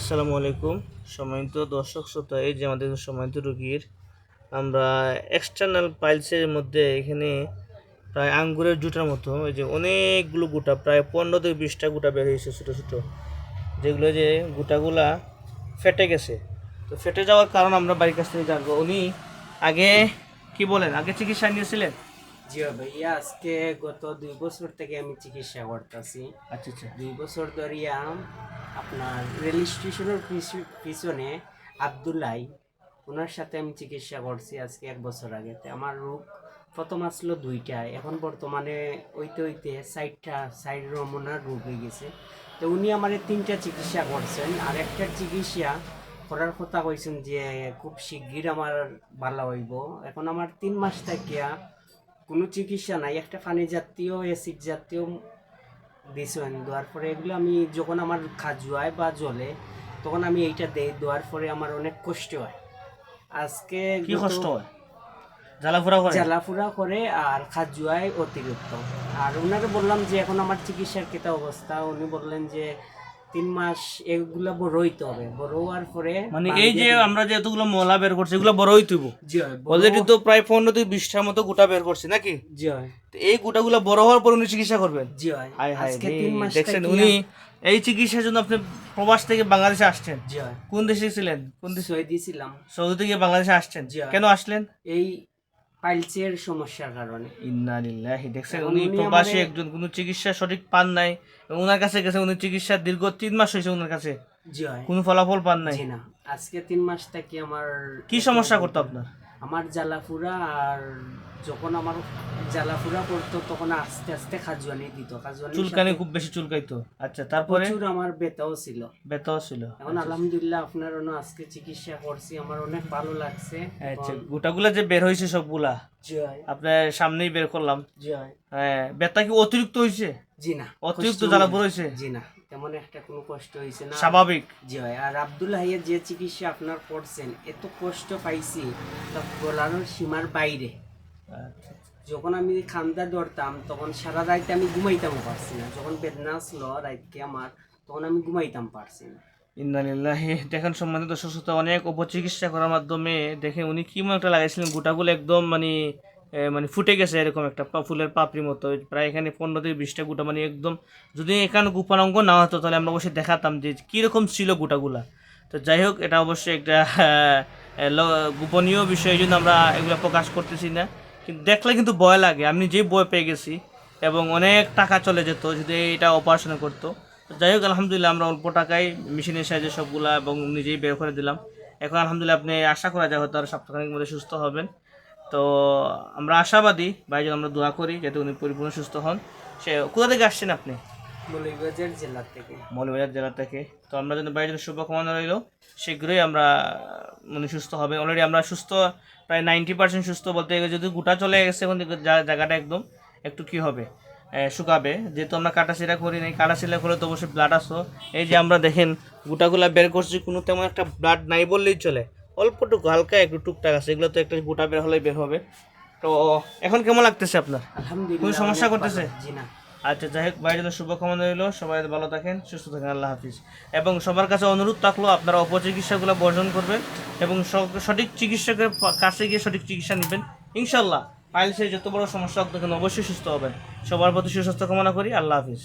আসসালামু আলাইকুম। সম্মানিত দর্শক শ্রোতা, এই যে আমাদের সম্মানিত রোগীর, আমরা এক্সটার্নাল পাইলসের মধ্যে এখানে প্রায় আঙ্গুরের জুটার মতো, এই যে অনেকগুলো গোটা, প্রায় পনেরো থেকে বিশটা গোটা বের হয়েছে ছোটো ছোটো, যেগুলো যে গোটাগুলা ফেটে গেছে। তো ফেটে যাওয়ার কারণ আমরা বাড়ির কাছ থেকে জানব। উনি আগে কি বলেন? আগে চিকিৎসা নিয়েছিলেন? জি ভাইয়া আজকে গত দুই বছর থেকে আমি চিকিৎসা করতেছি। আচ্ছা আচ্ছা। দুই বছর ধরিয়া আপনার রেল স্টেশনের পিছ- পিছনে আবদুল্লাই ওনার সাথে আমি চিকিৎসা করছি আজকে এক বছর আগে। আমার রোগ প্রথম আসলো দুইটা এখন বর্তমানে ওইতে ওইতে সাইডটা সাইড রমনার রোগ হয়ে গেছে। তো উনি আমার তিনটা চিকিৎসা করছেন আর একটা চিকিৎসা করার কথা কইছেন যে খুব শিগগির আমার ভালো হইব। এখন আমার তিন মাস থাকিয়া কোনো চিকিৎসা নাই একটা পানি জাতীয় অ্যাসিড জাতীয় দিয়েছেন দেওয়ার পরে এগুলো আমি যখন আমার খাজুয়ায় বা জলে তখন আমি এইটা দেই। দেওয়ার পরে আমার অনেক কষ্ট হয়। আজকে কি কষ্ট হয়? জ্বালাফোড়া করে জ্বালাফুরা করে আর খাজুয়ায় অতিরিক্ত। আর ওনাকে বললাম যে এখন আমার চিকিৎসার কেতা অবস্থা? উনি বললেন যে তিন মাস এগুলা হবে। পরে মানে এই যে আমরা যে এতগুলো মলা বের করছি এগুলো বড়ই তুইব জয় অলরেডি তো প্রায় পনেরো থেকে বিশটার মতো গোটা বের করছে নাকি? জয় এই গোটাগুলো বড় হওয়ার পর উনি চিকিৎসা করবেন? জয় আজকে তিন মাস দেখছেন উনি এই চিকিৎসার জন্য আপনি প্রবাস থেকে বাংলাদেশে আসছেন। কোন দেশে ছিলেন? কোন দেশে? সই দিয়েছিলাম সৌদি থেকে বাংলাদেশে আসছেন। জি। কেন আসলেন? এই পাইলসের সমস্যার কারণে। ইন্না লিল্লাহি। দেখছেন উনি প্রবাসী একজন কোনো চিকিৎসা সঠিক পান নাই এবং ওনার কাছে গেছে উনি চিকিৎসা দীর্ঘ তিন মাস হয়েছে ওনার কাছে। জয় কোনো ফলাফল পান নাই। না। আজকে তিন মাস থেকে আমার কি সমস্যা করতো আপনার? আমার জ্বালাফুরা আর যখন আমার জ্বালাফুরা করতো তখন আস্তে আস্তে খাজুয়ানি দিত। খাজুয়ানি চুলকানি খুব বেশি চুলকাইতো আচ্ছা তারপরে? প্রচুর আমার ব্যথাও ছিল। ব্যথাও ছিল। এখন আলহামদুলিল্লাহ আপনার অন্য আজকে চিকিৎসা করছি আমার অনেক ভালো লাগছে। আচ্ছা গোটাগুলা যে বের হয়েছে সবগুলা আপনার সামনেই বের করলাম। হ্যাঁ ব্যথা কি অতিরিক্ত হয়েছে জি না অতিরিক্ত কষ্ট জ্বালা নেই। জি না। তেমন একটা কোনো কষ্ট হয়েছে না। স্বাভাবিক। জয় আর আব্দুল হাইয়ের যে চিকিৎসা আপনার করছেন এত কষ্ট পাইছি তা বলানোর সীমার বাইরে। আচ্ছা, যখন আমি খান্দা ধরতাম তখন সারা রাইতে আমি ঘুমাইতাম পারছি না। যখন বেদনা আসলো রাইতকে আমার তখন আমি ঘুমাইতাম পারছি না। ইন্নালিল্লাহি দেখেন সম্মানিত সুস্থতা অনেক উপচিকিৎসা করার মাধ্যমে দেখে উনি কি মনে একটা লাগাইছিলেন গোটাগুলো একদম মানে মানে ফুটে গেছে এরকম একটা ফুলের পাপড়ির মতো। প্রায় এখানে পনেরো থেকে বিশটা গোটা মানে একদম যদি এখানে গোপানাঙ্গ না হতো, তাহলে আমরা অবশ্যই দেখাতাম যে কীরকম ছিল গোটাগুলা। তো যাই হোক, এটা অবশ্যই একটা গোপনীয় বিষয় জন্য আমরা এগুলো প্রকাশ করতেছি না। কিন্তু দেখলে কিন্তু ভয় লাগে। আমি যেই ভয় পেয়ে গেছি এবং অনেক টাকা চলে যেত যদি এটা অপারেশন করতো। যাই হোক, আলহামদুলিল্লাহ আমরা অল্প টাকায় মেশিনের সাহায্যে সবগুলা এবং নিজেই বের করে দিলাম। এখন আলহামদুলিল্লাহ আপনি আশা করা যায় হয়তো আর সপ্তাহখানেক মধ্যে সুস্থ হবেন। তো আমরা আশাবাদী ভাইজন আমরা দোয়া করি যাতে উনি পরিপূর্ণ সুস্থ হন। সে কোথা থেকে আসছেন আপনি? মৌলভীবাজার জেলা থেকে। মৌলবাজার জেলা থেকে। তো আমরা যদি বাইরের শুভকামনা রইল শীঘ্রই আমরা মানে সুস্থ হবে। অলরেডি আমরা সুস্থ প্রায় নাইনটি পার্সেন্ট সুস্থ বলতে গেলে যদি গোটা চলে গেছে এখন জায়গাটা একদম একটু কি হবে? শুকাবে। যেহেতু আমরা কাটাছিরা করি নাই কাটাছিরা করলে তো অবশ্যই ব্লাড আসো এই যে আমরা দেখেন গোটাগুলা বের করছি কোনো তেমন একটা ব্লাড নাই বললেই চলে। অল্পটুকু হালকা একটু টুকটাক আছে এগুলো তো একটা গোটা বের হলেই বের হবে। তো এখন কেমন লাগতেছে আপনার? আলহামদুলিল্লাহ কোনো সমস্যা করতেছে? জি না। আচ্ছা যাই হোক বাইরের জন্য শুভকামনা রইল সবাই ভালো থাকেন সুস্থ থাকেন আল্লাহ হাফিজ। এবং সবার কাছে অনুরোধ থাকল আপনারা অপচিকিৎসাগুলো বর্জন করবেন এবং সঠিক চিকিৎসকের কাছে গিয়ে সঠিক চিকিৎসা নেবেন। ইনশাল্লাহ পাইলসের যত বড় সমস্যা হোক অবশ্যই সুস্থ হবেন। সবার প্রতি সুস্বাস্থ্য কামনা করি আল্লাহ হাফিজ।